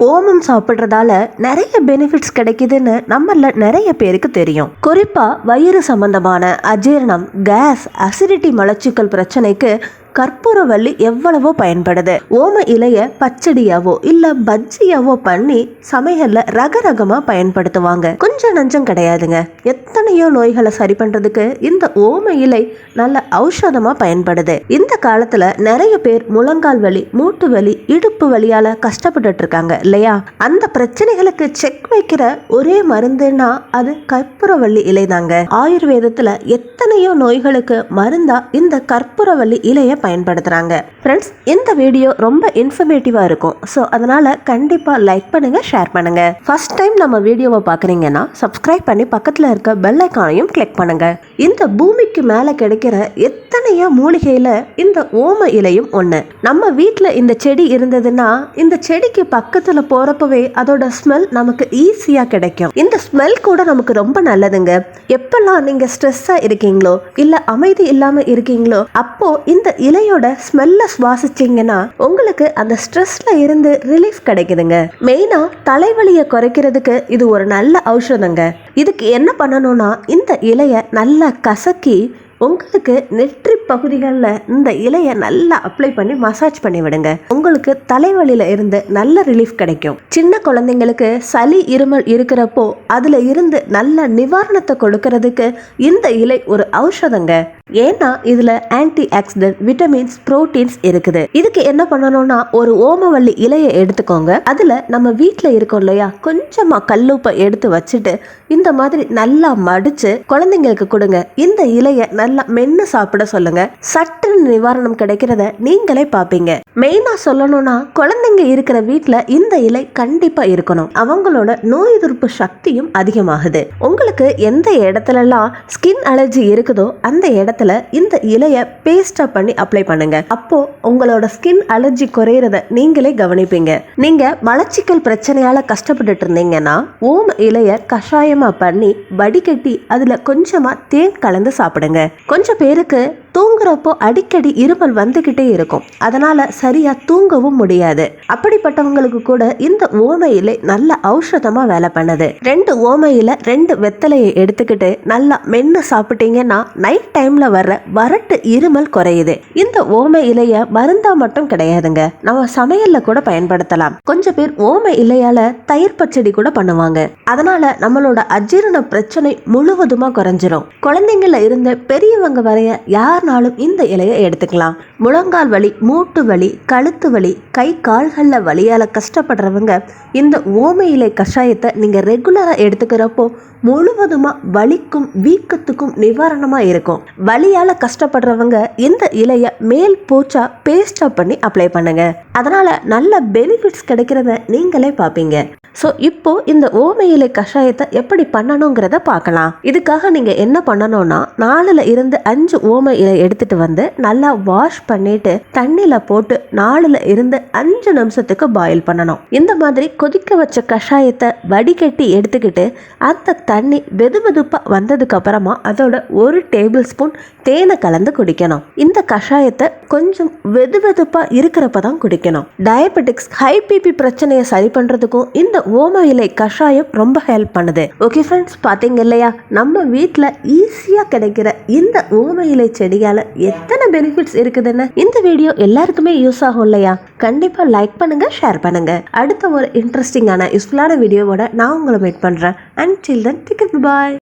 ஓமம் சாப்பிட்றதால நிறைய பெனிஃபிட்ஸ் கிடைக்குதுன்னு நம்மள நிறைய பேருக்கு தெரியும். குறிப்பா வயிறு சம்பந்தமான அஜீரணம் கேஸ் அசிடிட்டி மலச்சிக்கல் பிரச்சனைக்கு கற்பூரவள்ளி எவ்வளவோ பயன்படுது. ஓம இலைய பச்சடியாவோ இல்ல பஜ்ஜியாவோ பண்ணி சமையல்ல ரகரகமா பயன்படுத்துவாங்க. கொஞ்சம் நஞ்சம் கிடையாதுங்க. எத்தனையோ நோய்களை சரி பண்றதுக்கு இந்த ஓம இலை நல்ல ஔஷதமா பயன்படுது. இந்த காலத்துல நிறைய பேர் முழங்கால் வலி மூட்டு வலி இடுப்பு வலியால கஷ்டப்பட்டுட்டு இருக்காங்க இல்லையா? அந்த பிரச்சனைகளுக்கு செக் வைக்கிற ஒரே மருந்துன்னா அது கற்பூரவள்ளி இலை தாங்க ஆயுர்வேதத்துல எத்தனையோ நோய்களுக்கு மருந்தா இந்த கற்பூரவள்ளி இலைய பயன்படுத்துறாங்க. ஃப்ரெண்ட்ஸ் இந்த வீடியோ ரொம்ப இன்ஃபர்மேட்டிவாக இருக்கும். ஸோ அதனால கண்டிப்பா லைக் பண்ணுங்க ஷேர் பண்ணுங்க. ஃபர்ஸ்ட் டைம் நம்ம வீடியோவை பார்க்குறீங்கன்னா சப்ஸ்கிரைப் பண்ணி பக்கத்துல இருக்க பெல் ஐக்கானையும் கிளிக் பண்ணுங்க. இந்த பூமிக்கு மேல கிடைக்கிற எத்தனையோ மூலிகையில இந்த ஓம இலையும் ஒன்று நம்ம வீட்டில் இந்த செடி இருந்ததுன்னா இந்த செடிக்கு பக்கத்துல போறப்பவே அதோட ஸ்மெல் நமக்கு ஈஸியா கிடைக்கும். இந்த ஸ்மெல் கூட நமக்கு ரொம்ப நல்லதுங்க. எப்பெல்லாம் நீங்க ஸ்ட்ரெஸ்ஸா இருக்கீங்களோ இல்லை அமைதி இல்லாம இருக்கீங்களோ அப்போ இந்த இலையோட ஸ்மெல்ல சுவாசிச்சீங்கன்னா உங்களுக்கு அந்த ஸ்ட்ரெஸ்ல இருந்து ரிலீஃப் கிடைக்குதுங்க. மெயினா தலைவலியை குறைக்கிறதுக்கு இது ஒரு நல்ல ஔஷதங்க. இதுக்கு என்ன பண்ணணும்னா இந்த இலைய நல்லா கசக்கி உங்களுக்கு நெற்றி பகுதிகளில் இந்த இலையை நல்லா அப்ளை பண்ணி மசாஜ் பண்ணி விடுங்க. உங்களுக்கு தலைவலியில இருந்து நல்ல ரிலீஃப் கிடைக்கும். சின்ன குழந்தைங்களுக்கு சளி இருமல் இருக்கிறப்போ அதுல இருந்து நல்ல நிவாரணத்தை கொடுக்கறதுக்கு இந்த இலை ஒரு ஔஷதங்க. ஏன்னா இதுல ஆன்டி ஆக்சிடென்ட் விட்டமின்ஸ் புரோட்டீன்ஸ் இருக்குது. இதுக்கு என்ன பண்ணணும்னா ஒரு ஓமவல்லி இலையை எடுத்துக்கோங்க. அதுல நம்ம வீட்டில் இருக்கோம் இல்லையா கொஞ்சமா கல்லுப்பை எடுத்து வச்சுட்டு இந்த மாதிரி நல்லா மடிச்சு குழந்தைங்களுக்கு கொடுங்க. இந்த இலையை நல்லா மென்னு சாப்பிட சொல்லுங்க. சட்டுன்னு நிவாரணம் கிடைக்கிறத நீங்களே பாப்பீங்க. மெயினா சொல்லணும்னா குழந்தைங்க இருக்கிற வீட்டுல இந்த இலை கண்டிப்பா இருக்கணும். அவங்களோட நோய் எதிர்ப்பு சக்தியும் அதிகமாகுது. உங்களுக்கு எந்த இடத்துலலாம் ஸ்கின் அலர்ஜி இருக்குதோ அந்த இடத்துல இந்த இலைய பேஸ்டா பண்ணி அப்ளை பண்ணுங்க. அப்போ உங்களோட ஸ்கின் அலர்ஜி குறையறத நீங்களே கவனிப்பீங்க. நீங்க மலச்சிக்கல் பிரச்சனையால கஷ்டப்பட்டுட்டு இருந்தீங்கன்னா ஓம இலைய கஷாயமா பண்ணி வடிகட்டி அதுல கொஞ்சமா தேன் கலந்து சாப்பிடுங்க. கொஞ்சம் பேருக்கு தூங்குறப்போ அடிக்கடி இருமல் வந்துகிட்டே இருக்கும். அதனால சரியா தூங்கவும் முடியாது. அப்படிப்பட்டவங்களுக்கு கூட இந்த ஓம இலை நல்ல ஔஷதமா வேலை பண்ணுது. ரெண்டு ஓமையில ரெண்டு வெத்தலையை எடுத்துக்கிட்டு நல்லா மென்னு சாப்பிட்டீங்கன்னா நைட் டைம்ல வர்ற வறட்டு இருமல் குறையுது. இந்த ஓம இலைய மருந்தா மட்டும் கிடையாதுங்க. நம்ம சமையல்ல கூட பயன்படுத்தலாம். கொஞ்சம் பேர் ஓமை இலையால தயிர் பச்சடி கூட பண்ணுவாங்க. அதனால நம்மளோட அஜீரண பிரச்சனை முழுவதுமா குறைஞ்சிரும். குழந்தைங்கள இருந்து பெரியவங்க வரைய யார் நாளும் இந்த இலையை எடுத்துக்கலாம். முழங்கால் வலி மூட்டு வலி கழுத்து வலி கை கால்களில் வலியால் கஷ்டப்படுறவங்க இந்த ஓமை இலை கஷாயத்தை நீங்கள் ரெகுலராக எடுத்துக்கிறப்போ முழுவதுமாக வலிக்கும் வீக்கத்துக்கும் நிவாரணமாக இருக்கும். வலியால் கஷ்டப்படுறவங்க இந்த இலையை மேல் பூச்சா பேஸ்டாக பண்ணி அப்ளை பண்ணுங்க. அதனால் நல்ல பெனிஃபிட்ஸ் கிடைக்கிறத நீங்களே பார்ப்பீங்க. ஸோ இப்போ இந்த ஓம இலை கஷாயத்தை எப்படி பண்ணணுங்கிறத பார்க்கலாம். இதுக்காக நீங்க என்ன பண்ணணும்னா நாலுல இருந்து அஞ்சு ஓம இலை எடுத்துட்டு வந்து நல்லா வாஷ் பண்ணிட்டு தண்ணியில போட்டு நாலுல இருந்து அஞ்சு நிமிஷத்துக்கு பாயில் பண்ணணும். இந்த மாதிரி கொதிக்க வச்ச கஷாயத்தை வடிகட்டி எடுத்துக்கிட்டு அந்த தண்ணி வெது வெதுப்பா வந்ததுக்கு அப்புறமா அதோட ஒரு டேபிள் ஸ்பூன் தேனை கலந்து குடிக்கணும். இந்த கஷாயத்தை கொஞ்சம் வெது வெதுப்பா இருக்கிறப்ப தான் குடிக்கணும் டயபெட்டிக்ஸ் ஹை பிபி பிரச்சனையை சரி பண்றதுக்கும் இந்த ஓம இலை கஷாயம் ரொம்ப ஹெல்ப் பண்ணுது. ஓகே ஃப்ரெண்ட்ஸ் பார்த்தீங்க இல்லையா? நம்ம வீட்டில் ஈஸியாக கிடைக்கிற இந்த ஓம இலை செடியால் எத்தனை பெனிஃபிட்ஸ் இருக்குதுன்னு இந்த வீடியோ எல்லாருக்குமே யூஸ் ஆகும் இல்லையா? கண்டிப்பாக லைக் பண்ணுங்க ஷேர் பண்ணுங்க. அடுத்த ஒரு இன்ட்ரெஸ்டிங்கான யூஸ்ஃபுல்லான வீடியோவோட நான் உங்களை மீட் பண்ணுறேன் அண்ட் சில்ட்ரன் டிக்கெட் பாய்